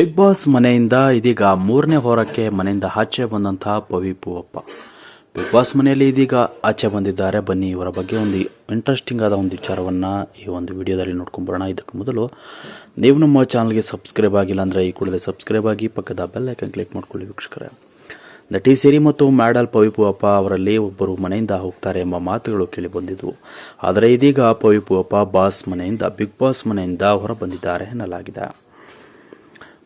Big boss ಮನೆಯಿಂದ ಇದೀಗ ಮೂರನೇ ಹೋರಕ್ಕೆ ಮನೆಯಿಂದ ಆಚೆ ಬಂದಂತಹ ಪವಿ ಪೂವಪ್ಪ. ಬಿಗ್ ಬಾಸ್ ಮನೆಯಲ್ಲಿ ಇದೀಗ ಆಚೆ ಬಂದಿದ್ದಾರೆ. ಬನ್ನಿ, ಇವರ ಬಗ್ಗೆ ಒಂದು ಇಂಟ್ರೆಸ್ಟಿಂಗ್ ಆದ ಒಂದು ವಿಚಾರವನ್ನು ಈ ಒಂದು ವಿಡಿಯೋದಲ್ಲಿ ನೋಡ್ಕೊಂಬರೋಣ. ಇದಕ್ಕೆ ಮೊದಲು, ನೀವು ನಮ್ಮ ಚಾನಲ್ಗೆ ಸಬ್ಸ್ಕ್ರೈಬ್ ಆಗಿಲ್ಲ ಅಂದರೆ ಈ ಕೂಡಲೇ ಸಬ್ಸ್ಕ್ರೈಬ್ ಆಗಿ ಪಕ್ಕದ ಬೆಲ್ ಐಕನ್ ಕ್ಲಿಕ್ ಮಾಡ್ಕೊಳ್ಳಿ ವೀಕ್ಷಕರೇ. ನಟಿ ಸಿರಿ ಮತ್ತು ಮ್ಯಾಡಲ್ ಪವಿ ಪೂವಪ್ಪ ಅವರಲ್ಲಿ ಒಬ್ಬರು ಮನೆಯಿಂದ ಹೋಗ್ತಾರೆ ಎಂಬ ಮಾತುಗಳು ಕೇಳಿ ಬಂದಿದ್ವು. ಆದರೆ ಇದೀಗ ಪವಿ ಪೂವಪ್ಪ ಬಾಸ್ ಮನೆಯಿಂದ, ಬಿಗ್ ಬಾಸ್ ಮನೆಯಿಂದ ಹೊರ ಬಂದಿದ್ದಾರೆ ಎನ್ನಲಾಗಿದೆ.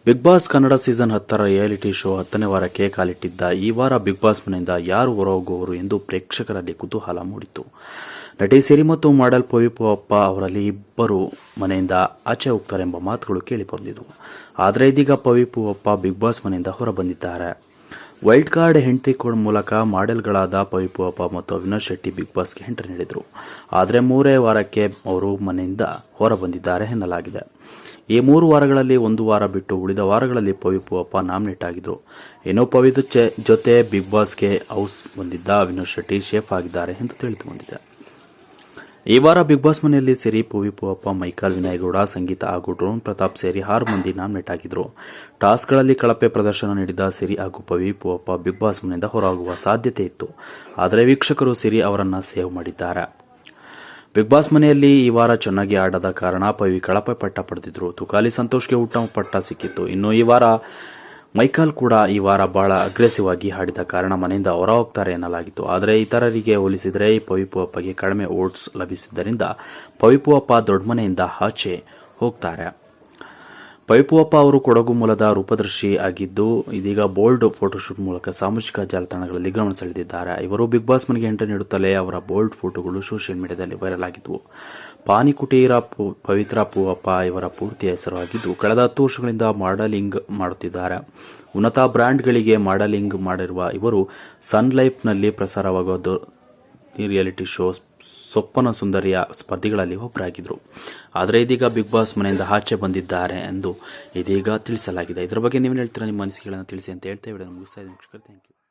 ಬಿಗ್ ಬಾಸ್ ಕನ್ನಡ ಸೀಸನ್ ಹತ್ತರ ರಿಯಾಲಿಟಿ ಶೋ ಹತ್ತನೇ ವಾರಕ್ಕೆ ಕಾಲಿಟ್ಟಿದ್ದ ಈ ವಾರ ಬಿಗ್ ಬಾಸ್ ಮನೆಯಿಂದ ಯಾರು ಹೊರಹೋಗುವರು ಎಂದು ಪ್ರೇಕ್ಷಕರಲ್ಲಿ ಕುತೂಹಲ ಮೂಡಿತು ನಟಿ ಸಿರಿ ಮತ್ತು ಮಾಡೆಲ್ ಅಪ್ಪ ಅವರಲ್ಲಿ ಇಬ್ಬರು ಮನೆಯಿಂದ ಆಚೆ ಹೋಗ್ತಾರೆ ಎಂಬ ಮಾತುಗಳು ಕೇಳಿಬಂದಿದ್ದವು ಆದರೆ ಇದೀಗ ಪವಿಪುವಪ್ಪ ಬಿಗ್ ಬಾಸ್ ಮನೆಯಿಂದ ಹೊರಬಂದಿದ್ದಾರೆ. ವೈಲ್ಡ್ ಕಾರ್ಡ್ ಹೆಂಡತಿ ಕೋಡ್ ಮೂಲಕ ಮಾಡೆಲ್ಗಳಾದ ಪವಿಪುವಪ್ಪ ಮತ್ತು ಅವಿನಾಶ್ ಶೆಟ್ಟಿ ಬಿಗ್ ಬಾಸ್ಗೆ ಎಂಟ್ರಿ ನೀಡಿದರು. ಆದರೆ ಮೂರೇ ವಾರಕ್ಕೆ ಅವರು ಮನೆಯಿಂದ ಹೊರಬಂದಿದ್ದಾರೆ ಎನ್ನಲಾಗಿದೆ. ಈ ಮೂರು ವಾರಗಳಲ್ಲಿ ಒಂದು ವಾರ ಬಿಟ್ಟು ಉಳಿದ ವಾರಗಳಲ್ಲಿ ಪವಿಪುವಪ್ಪ ನಾಮಿನೇಟ್ ಆಗಿದ್ರು. ಇನ್ನು ಪವಿತು ಜೊತೆ ಬಿಗ್ ಬಾಸ್ಗೆ ಹೌಸ್ ಬಂದಿದ್ದ ಅವಿನಾಶ್ ಶೆಟ್ಟಿ ಶೇಫ್ ಆಗಿದ್ದಾರೆ ಎಂದು ತಿಳಿದು ಬಂದಿದೆ. ಈ ವಾರ ಬಿಗ್ ಬಾಸ್ ಮನೆಯಲ್ಲಿ ಸೇರಿ, ಪೂವಿ ಪೂವಪ್ಪ, ಮೈಕಲ್ ವಿನಾಯಗೌಡ, ಸಂಗೀತ ಹಾಗೂ ಡ್ರೋನ್ ಪ್ರತಾಪ್ ಸೇರಿ ಆರು ಮಂದಿ ನಾಮಿನೇಟ್ ಆಗಿದ್ರು ಟಾಸ್ಕ್ಗಳಲ್ಲಿ ಕಳಪೆ ಪ್ರದರ್ಶನ ನೀಡಿದ ಸಿರಿ ಹಾಗೂ ಪವಿ ಪೂವಪ್ಪ ಬಿಗ್ ಬಾಸ್ ಮನೆಯಿಂದ ಹೊರಗುವ ಸಾಧ್ಯತೆ ಇತ್ತು. ಆದರೆ ವೀಕ್ಷಕರು ಸಿರಿ ಅವರನ್ನು ಸೇವ್ ಮಾಡಿದ್ದಾರೆ. ಬಿಗ್ ಬಾಸ್ ಮನೆಯಲ್ಲಿ ಈ ವಾರ ಚೆನ್ನಾಗಿ ಆಡದ ಕಾರಣ ಪವಿ ಕಳಪೆ ಪಟ್ಟ ಪಡೆದಿದ್ರು. ತುಕಾಲಿ ಸಂತೋಷ್ಗೆ ಉತ್ತಮ ಪಟ್ಟ ಸಿಕ್ಕಿತ್ತು. ಇನ್ನು ಈ ವಾರ ಮೈಕಲ್ ಕೂಡ ಈ ವಾರ ಬಹಳ ಅಗ್ರೆಸಿವ್ ಆಗಿ ಹಾಡಿದ ಕಾರಣ ಮನೆಯಿಂದ ಹೊರ ಹೋಗ್ತಾರೆ ಎನ್ನಲಾಗಿತ್ತು. ಆದರೆ ಇತರರಿಗೆ ಹೋಲಿಸಿದರೆ ಪವಿಪುವಪ್ಪಗೆ ಕಡಿಮೆ ಓಟ್ಸ್ ಲಭಿಸಿದ್ದರಿಂದ ಪವಿಪುವಪ್ಪ ದೊಡ್ಡ ಮನೆಯಿಂದ ಆಚೆ ಹೋಗ್ತಾರೆ. ಪೈಪುವಪ್ಪ ಅವರು ಕೊಡಗು ಮೂಲದ ರೂಪದರ್ಶಿ ಆಗಿದ್ದು, ಇದೀಗ ಬೋಲ್ಡ್ ಫೋಟೋಶೂಟ್ ಮೂಲಕ ಸಾಮಾಜಿಕ ಜಾಲತಾಣಗಳಲ್ಲಿ ಗಮನ ಸೆಳೆದಿದ್ದಾರೆ. ಇವರು ಬಿಗ್ ಬಾಸ್ ಮನೆಗೆ ಎಂಟ್ರಿ ನೀಡುತ್ತಲೇ ಅವರ ಬೋಲ್ಡ್ ಫೋಟೋಗಳು ಸೋಷಿಯಲ್ ಮೀಡಿಯಾದಲ್ಲಿ ವೈರಲ್ ಆಗಿದ್ದವು ಪಾನಿಕುಟೀರ ಪವಿತ್ರ ಪೂವಪ್ಪ ಇವರ ಪೂರ್ತಿ ಹೆಸರಾಗಿದ್ದು ಕಳೆದ ಹತ್ತು ವರ್ಷಗಳಿಂದ ಮಾಡಲಿಂಗ್ ಮಾಡುತ್ತಿದ್ದಾರೆ. ಉನ್ನತ ಬ್ರ್ಯಾಂಡ್ಗಳಿಗೆ ಮಾಡಲಿಂಗ್ ಮಾಡಿರುವ ಇವರು ಸನ್ ಲೈಫ್ನಲ್ಲಿ ಪ್ರಸಾರವಾಗುವ ಈ ರಿಯಾಲಿಟಿ ಶೋ ಸೊಪ್ಪನ ಸುಂದರಿಯ ಸ್ಪರ್ಧಿಗಳಲ್ಲಿ ಒಬ್ಬರಾಗಿದ್ದರು ಆದರೆ ಇದೀಗ ಬಿಗ್ ಬಾಸ್ ಮನೆಯಿಂದ ಆಚೆ ಬಂದಿದ್ದಾರೆ ಎಂದು ಇದೀಗ ತಿಳಿಸಲಾಗಿದೆ. ಇದರ ಬಗ್ಗೆ ನೀವೇನು ಹೇಳ್ತೀರಾ? ನಿಮ್ಮ ಅನಿಸಿಕೆಗಳನ್ನು ತಿಳಿಸಿ ಅಂತ ಹೇಳ್ತಾ ಮುಗಿಸ್ತಾ ಇದ್ದೀನಿ. Thank you